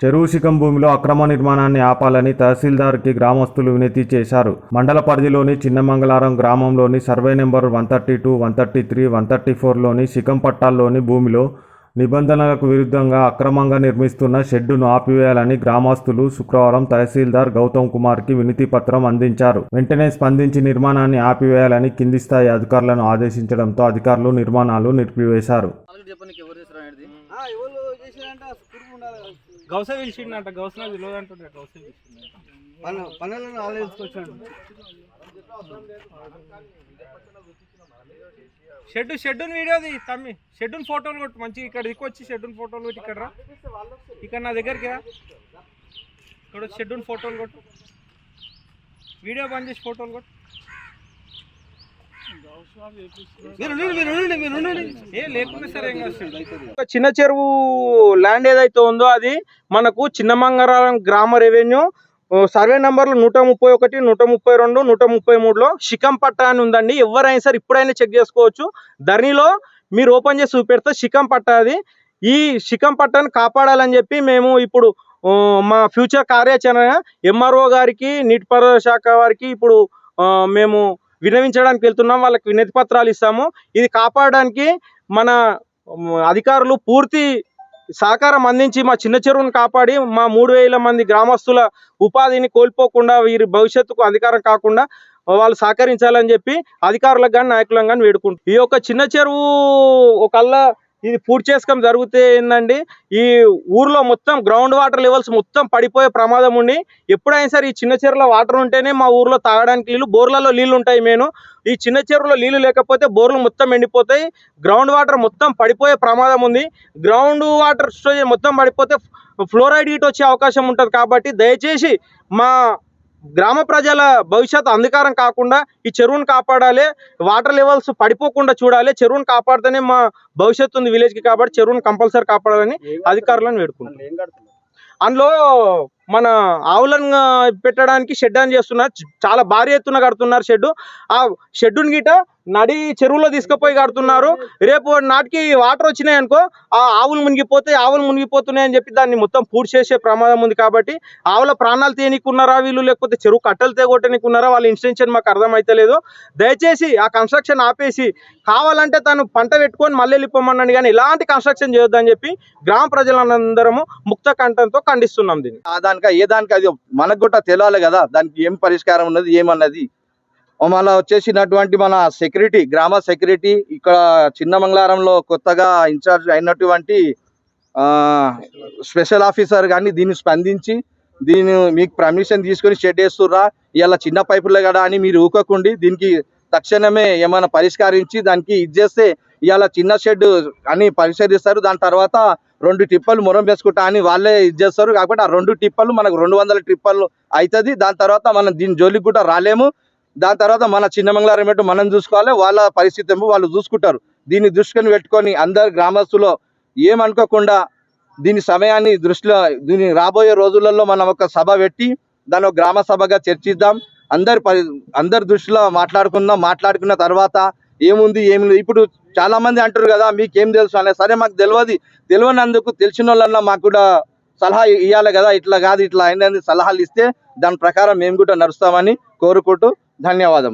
చెరువు శిఖం భూమిలో అక్రమ నిర్మాణాన్ని ఆపాలని తహసీల్దార్కి గ్రామస్తులు వినతి చేశారు. మండల పరిధిలోని చిన్నమంగళారం గ్రామంలోని survey number one thirty two one thirty three one thirty ఫోర్లోని శిఖం పట్టాల్లోని భూమిలో నిబంధనలకు విరుద్ధంగా అక్రమంగా నిర్మిస్తున్న షెడ్డును ఆపివేయాలని గ్రామస్తులు శుక్రవారం తహసీల్దార్ గౌతమ్ కుమార్కి వినతి పత్రం అందించారు. వెంటనే స్పందించి నిర్మాణాన్ని ఆపివేయాలని కింది స్థాయి అధికారులను ఆదేశించడంతో అధికారులు నిర్మాణాలు నిలిపివేశారు. గౌస పిలిచిండంట గౌస నాకు తెలియదు అంటుండే గౌస పిలిచిండంట పన పనులను ఆలోచించుకొచ్చాను షెడ్ షెడ్యూన్ వీడియోది తమ్మి. షెడ్యూన్ ఫోటోలు కొట్టు మంచిగా ఇక్కడ దిక్కు వచ్చి షెడ్యూన్ ఫోటోలు కొట్టి ఇక్కడ రా. ఇక్కడ నా దగ్గరికి రా. ఇక్కడ షెడ్యూన్ ఫోటోలు కొట్టు. వీడియో బంద్ చేసి ఫోటోలు కొట్టు. చిన్న చెరువు ల్యాండ్ ఏదైతే ఉందో అది మనకు చిన్నమంగళం గ్రామ రెవెన్యూ సర్వే నంబర్లు నూట ముప్పై ఒకటి నూట ముప్పై రెండు నూట ముప్పై మూడులో శిఖం పట్టా అని ఉందండి. ఎవరైనా సరే ఇప్పుడైనా చెక్ చేసుకోవచ్చు. ధరణిలో మీరు ఓపెన్ చేసి చూపెడితే శిఖం పట్టా అది. ఈ శిఖం పట్టాను కాపాడాలని చెప్పి మేము ఇప్పుడు మా ఫ్యూచర్ కార్యాచరణ ఎంఆర్ఓ గారికి నీటిపారుదల శాఖ వారికి ఇప్పుడు మేము వినవించడానికి వెళ్తున్నాం వాళ్ళకి వినతి పత్రాలు ఇస్తాము. ఇది కాపాడడానికి మన అధికారులు పూర్తి సహకారం అందించి మా చిన్న చెరువును కాపాడి మా మూడు వేల మంది గ్రామస్తుల ఉపాధిని కోల్పోకుండా వీరి భవిష్యత్తుకు అధికారం కాకుండా వాళ్ళు సహకరించాలని చెప్పి అధికారులకు కానీ నాయకులకు కానీ వేడుకుంటాం ఈ యొక్క చిన్న చెరువు ఒకళ్ళ ఇది పూర్తి చేసుకోవడం జరిగితే ఏంటండి ఈ ఊర్లో మొత్తం గ్రౌండ్ వాటర్ లెవెల్స్ మొత్తం పడిపోయే ప్రమాదం ఉండి ఎప్పుడైనా సరే ఈ చిన్న చెరువులో వాటర్ ఉంటేనే మా ఊర్లో తాగడానికి నీళ్ళు బోర్లలో నీళ్ళు ఉంటాయి నేను ఈ చిన్న చెరువులో నీళ్ళు లేకపోతే బోర్లు మొత్తం ఎండిపోతాయి గ్రౌండ్ వాటర్ మొత్తం పడిపోయే ప్రమాదం ఉంది. గ్రౌండ్ వాటర్ స్టోరేజ్ మొత్తం పడిపోతే ఫ్లోరైడ్ హీట్ వచ్చే అవకాశం ఉంటుంది కాబట్టి దయచేసి మా గ్రామ ప్రజల భవిష్యత్ అంధకారం కాకుండా ఈ చెరువును కాపాడాలి వాటర్ లెవెల్స్ పడిపోకుండా చూడాలి చెరువును కాపాడితేనే మా భవిష్యత్తు ఉంది విలేజ్కి కాబట్టి చెరువును కంపల్సరీ కాపాడాలని అధికారులను వేడుకుంటున్నాం. అందులో మన ఆవులను పెట్టడానికి షెడ్ అని చేస్తున్నారు చాలా భారీ ఎత్తున కడుతున్నారు షెడ్ ఆ షెడ్డుని గిట నడి చెరువులో తీసుకుపోయి కడుతున్నారు. రేపు నాటికి వాటర్ వచ్చినాయి అనుకో ఆ ఆవులు మునిగిపోతే ఆవులు మునిగిపోతున్నాయి అని చెప్పి దాన్ని మొత్తం పూర్తి చేసే ప్రమాదం ఉంది కాబట్టి ఆవుల ప్రాణాలు తేనికున్నారా వీళ్ళు? లేకపోతే చెరువు కట్టలు తేగొట్టనికున్నారా? వాళ్ళ ఇన్స్టెన్షన్ మాకు అర్థమైతలేదు. దయచేసి ఆ కన్స్ట్రక్షన్ ఆపేసి కావాలంటే తను పంట పెట్టుకొని మళ్ళీ వెళ్ళిపోమన్నాను కానీ ఇలాంటి కన్స్ట్రక్షన్ చేయొద్దని చెప్పి గ్రామ ప్రజలందరము ముక్త కంఠంతో ఖండిస్తున్నాం దీన్ని. ఆ దానిక ఏ దానికి అది మనకు కూడా తెలియాలి కదా. దానికి ఏం పరిష్కారం ఉన్నది ఏమన్నది? మళ్ళీ వచ్చేసినటువంటి మన సెక్యూరిటీ గ్రామ సెక్యూరిటీ ఇక్కడ చిన్న మంగళారంలో కొత్తగా ఇన్ఛార్జ్ అయినటువంటి స్పెషల్ ఆఫీసర్ కానీ దీన్ని స్పందించి దీని మీకు పర్మిషన్ తీసుకొని షెడ్ వేస్తుర్రా ఇలా చిన్న పైపులే కదా అని మీరు ఊకకుండి దీనికి తక్షణమే ఏమైనా పరిష్కరించి దానికి ఇది చేస్తే ఇవాళ చిన్న షెడ్ అని పరిశీలిస్తారు దాని తర్వాత రెండు టిప్పలు మొరం వేసుకుంటా అని వాళ్ళే ఇది చేస్తారు కాబట్టి ఆ రెండు టిప్పలు మనకు రెండు వందల టిప్పలు అవుతుంది దాని తర్వాత మనం దీని జోలికి కూడా రాలేము. దాని తర్వాత మన చిన్నమంగళారం ఏంటో మనం చూసుకోవాలి వాళ్ళ పరిస్థితి ఏమో వాళ్ళు చూసుకుంటారు. దీన్ని దృష్టిని పెట్టుకొని అందరు గ్రామస్తులు ఏమనుకోకుండా దీని సమయాన్ని దృష్టిలో దీని రాబోయే రోజులలో మనం ఒక సభ పెట్టి దాని ఒక గ్రామ సభగా చర్చిద్దాం. అందరి పరి అందరి దృష్టిలో మాట్లాడుకుందాం. మాట్లాడుకున్న తర్వాత ఏముంది ఏమి ఇప్పుడు చాలా మంది అంటారు కదా మీకేం తెలుసు? అనే సరే మాకు తెలియదు. తెలియనందుకు తెలిసిన వాళ్ళన్నా మాకు కూడా సలహా ఇవ్వాలి కదా ఇట్లా కాదు ఇట్లా అయినది సలహాలు ఇస్తే దాని ప్రకారం మేము కూడా నడుస్తామని కోరుకుంటూ धन्यवाद